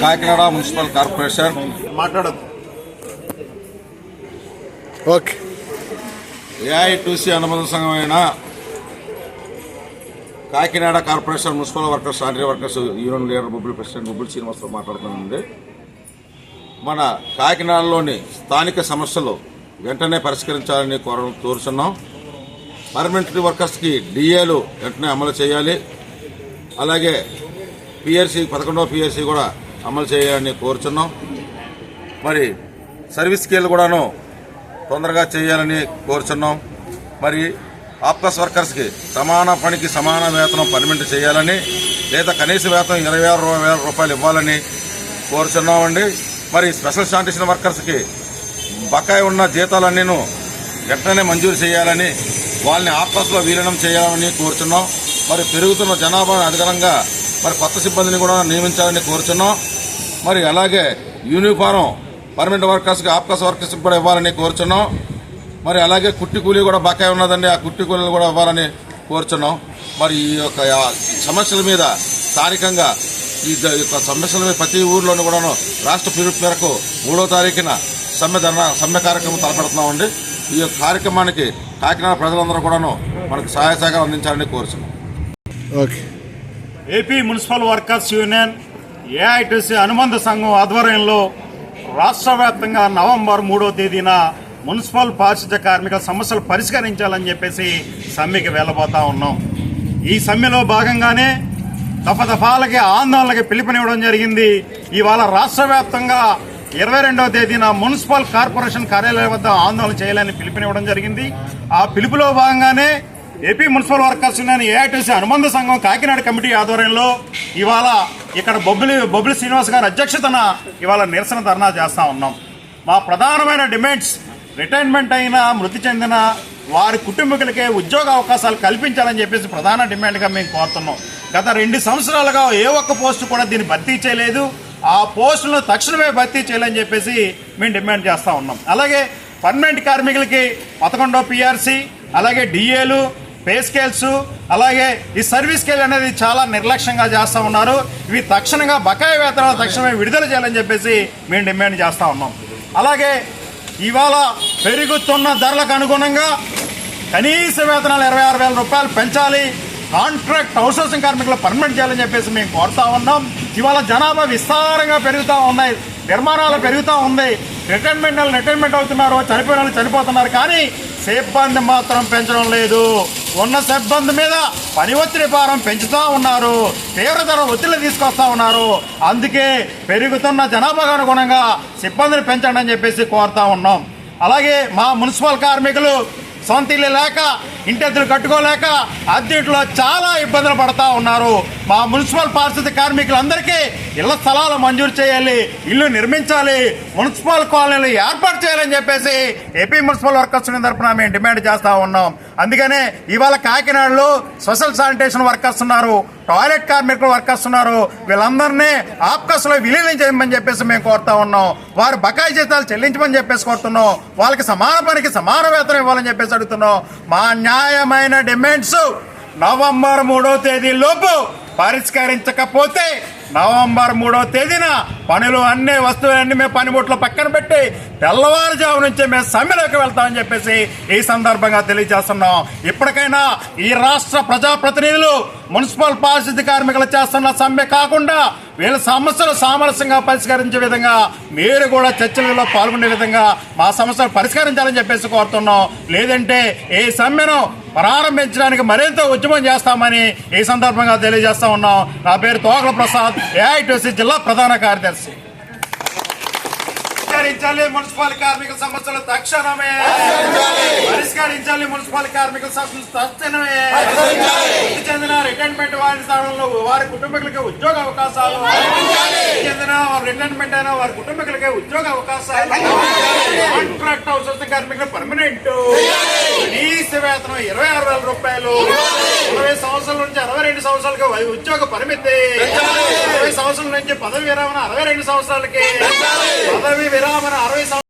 Kakinada municipal corporation. మాట్లాడదు okay. AITC అనుబంధ సంఘమైన Kakinada corporation municipal workers RD workers union leader Bobbul president Bobbul Srinivasa Rao మాట్లాడుతుంది మన కాకినాడలోని స్థానిక సమస్యలు వెంటనే పరిష్కరించాలని కోర కోరుచున్నాం. పర్మనెంట్ వర్కర్స్కి డిఏలు వెంటనే అమలు చేయాలి. అలాగే పిఆర్సీ పదకొండవ పిఆర్సీ కూడా అమలు చేయాలని కోరుచున్నాం. మరి సర్వీస్ స్కేల్ కూడాను తొందరగా చేయాలని కోరుచున్నాం. మరి ఆప్కాస్ వర్కర్స్కి సమాన పనికి సమాన వేతనం పర్మనెంట్ చేయాలని లేదా కనీస వేతనం ఇరవై ఆరు వేల రూపాయలు ఇవ్వాలని కోరుచున్నామండి. మరి స్పెషల్ శానిటేషన్ వర్కర్స్కి బకాయి ఉన్న జీతాలన్నీను వెంటనే మంజూరు చేయాలని వాళ్ళని ఆప్కాస్లో విలీనం చేయాలని కోరుచున్నాం. మరి పెరుగుతున్న జనాభా అధికంగా మరి కొత్త సిబ్బందిని కూడా నియమించాలని కోరుచున్నాం. మరి అలాగే యూనిఫారం పర్మనెంట్ వర్కర్స్కి ఆప్కాస్ వర్కర్స్కి కూడా ఇవ్వాలని కోరుచున్నాం. మరి అలాగే కుట్టి కూలీ కూడా బకాయి ఉన్నదండి ఆ కుట్టి కూలీలు కూడా ఇవ్వాలని కోరుచున్నాం. మరి ఈ యొక్క సమస్యల మీద స్థానికంగా ఈ యొక్క సమస్యల మీద ప్రతి ఊర్లోనూ కూడాను రాష్ట్ర పిలుపు మేరకు మూడో తారీఖున సమ్మె ధర్నా సమ్మె కార్యక్రమం తలపెడుతున్నామండి. ఈ యొక్క కార్యక్రమానికి కాకినాడ ప్రజలందరూ కూడాను మనకు సహాయ సహకారం అందించాలని కోరుచున్నాం. Okay. AP municipal workers union AITC అనుబంధ సంఘం ఆధ్వర్యంలో రాష్ట్ర వ్యాప్తంగా నవంబర్ మూడో తేదీన మున్సిపల్ పారిశుద్ధ్య కార్మిక సమస్యలు పరిష్కరించాలని చెప్పేసి సమ్మెకి వెళ్ళబోతా ఉన్నాం. ఈ సమ్మెలో భాగంగానే దఫదఫాలకి ఆందోళనకి పిలుపునివ్వడం జరిగింది. ఇవాళ రాష్ట్ర వ్యాప్తంగా ఇరవై రెండవ తేదీన మున్సిపల్ కార్పొరేషన్ కార్యాలయం వద్ద ఆందోళన చేయాలని పిలుపునివ్వడం జరిగింది. ఆ పిలుపులో భాగంగానే AP municipal workers union AITC అనుబంధ సంఘం కాకినాడ కమిటీ ఆధ్వర్యంలో ఇవాళ ఇక్కడ బొబ్బిలి బొబ్బిలి శ్రీనివాస్ గారి అధ్యక్షతన ఇవాళ నిరసన ధర్నా చేస్తా ఉన్నాం. మా ప్రధానమైన డిమాండ్స్ రిటైర్మెంట్ అయిన మృతి చెందిన వారి కుటుంబీకులకే ఉద్యోగ అవకాశాలు కల్పించాలని చెప్పేసి ప్రధాన డిమాండ్గా మేము కోరుతున్నాం. గత రెండు సంవత్సరాలుగా ఏ ఒక్క పోస్టు కూడా దీన్ని భర్తీ చేయలేదు. ఆ పోస్టులను తక్షణమే భర్తీ చేయాలని చెప్పేసి మేము డిమాండ్ చేస్తూ ఉన్నాం. అలాగే పర్మనెంట్ కార్మికులకి పదకొండో పిఆర్సీ అలాగే డిఏలు పే స్కేల్స్ అలాగే ఈ సర్వీస్ స్కేల్ అనేది చాలా నిర్లక్ష్యంగా చేస్తూ ఉన్నారు. ఇవి తక్షణంగా బకాయి వేతనాలు తక్షణమే విడుదల చేయాలని చెప్పేసి మేము డిమాండ్ చేస్తూ ఉన్నాం. అలాగే ఇవాళ పెరుగుతున్న ధరలకు అనుగుణంగా కనీస వేతనాలు ఇరవై ఆరు వేల రూపాయలు పెంచాలి. కాంట్రాక్ట్ అవుట్సోర్సింగ్ కార్మికులు పర్మనెంట్ చేయాలని చెప్పేసి మేము కోరుతా ఉన్నాం. ఇవాళ జనాభా విస్తారంగా పెరుగుతూ ఉన్నాయి. నిర్మాణాలు పెరుగుతూ ఉంది. రిటైర్మెంట్ వాళ్ళు రిటైర్మెంట్ అవుతున్నారు. చనిపోయిన వాళ్ళు చనిపోతున్నారు. కానీ సిబ్బంది మాత్రం పెంచడం లేదు. ఉన్న సిబ్బంది మీద పని ఒత్తిడి భారం పెంచుతూ ఉన్నారు. తీవ్రతర ఒత్తిడి తీసుకొస్తా ఉన్నారు. అందుకే పెరుగుతున్న జనాభాకు అనుగుణంగా సిబ్బందిని పెంచండి అని చెప్పేసి కోరుతా ఉన్నాం. అలాగే మా మున్సిపల్ కార్మికులు సొంత ఇల్లు లేక ఇంటెత్తులు కట్టుకోలేక అద్దెంట్లో చాలా ఇబ్బందులు పడతా ఉన్నారు. మా మున్సిపల్ పారిశుద్ధ్య కార్మికులందరికీ ఇళ్ళ స్థలాలు మంజూరు చేయాలి ఇల్లు నిర్మించాలి మున్సిపల్ కాలనీలు ఏర్పాటు చేయాలని చెప్పేసి ఏపీ మున్సిపల్ వర్కర్స్ తరఫున మేము డిమాండ్ చేస్తా ఉన్నాం. అందుకనే ఇవాళ కాకినాడలో సోషల్ శానిటేషన్ వర్కర్స్ ఉన్నారు టాయిలెట్ కార్మికులు వర్కర్స్ ఉన్నారు. వీళ్ళందరినీ ఆప్కస్లో విలీనం చేయమని చెప్పేసి మేము కోరుతా ఉన్నాం. వారు బకాయి జీతాలు చెల్లించమని చెప్పేసి కోరుతున్నాం. వాళ్ళకి సమాన పనికి సమాన వేతనం ఇవ్వాలని చెప్పేసి అడుగుతున్నాం. మా న్యాయ న్యాయమైన డిమాండ్స్ నవంబర్ మూడో తేదీ లోపు పరిష్కరించకపోతే నవంబర్ మూడో తేదీన పనులు అన్ని వస్తువులన్నీ మేము పనిముట్లు పక్కన పెట్టి తెల్లవారుజాము నుంచి మేము సమ్మెలోకి వెళ్తామని చెప్పేసి ఈ సందర్భంగా తెలియజేస్తున్నాం. ఇప్పటికైనా ఈ రాష్ట్ర ప్రజాప్రతినిధులు మున్సిపల్ పారిశుద్ధ్య కార్మికులు చేస్తున్న సమ్మె కాకుండా వీళ్ళ సమస్యలు సామరస్యంగా పరిష్కరించే విధంగా మీరు కూడా చర్చలలో పాల్గొనే విధంగా మా సమస్యలు పరిష్కరించాలని చెప్పేసి కోరుతున్నాం. లేదంటే ఈ సమ్మెను ప్రారంభించడానికి మరింత ఉద్యమం చేస్తామని ఈ సందర్భంగా తెలియజేస్తా ఉన్నాం. నా పేరు తోకల ప్రసాద్ ఏఐటీసీ జిల్లా ప్రధాన కార్యదర్శి. పరిష్కరించాలి మున్సిపల్ కార్మిక సమస్యలు తక్షణమే. పరిష్కరించాలి మున్సిపల్ కార్మిక సమస్యలు తక్షణమే. చెందిన రిటైర్మెంట్ వారి స్థానంలో వారి కుటుంబీకులకి ఉద్యోగ అవకాశాలు. చెందిన రిటైర్మెంట్ అయిన వారి కుటుంబీకులకి ఉద్యోగ అవకాశాలు. కాంట్రాక్ట్ అవుట్సోర్సింగ్ కార్మికులు పర్మనెంట్ కనీస వేతనం ఇరవై ఆరు వేల రూపాయలు. ఇరవై సంవత్సరాలు సంవత్సరాలకి ఉద్యోగ పరిమితి. ఇరవై సంవత్సరాల నుంచి పదవి విరమణ అరవై రెండు సంవత్సరాలకి. పదవి విరమణ అరవై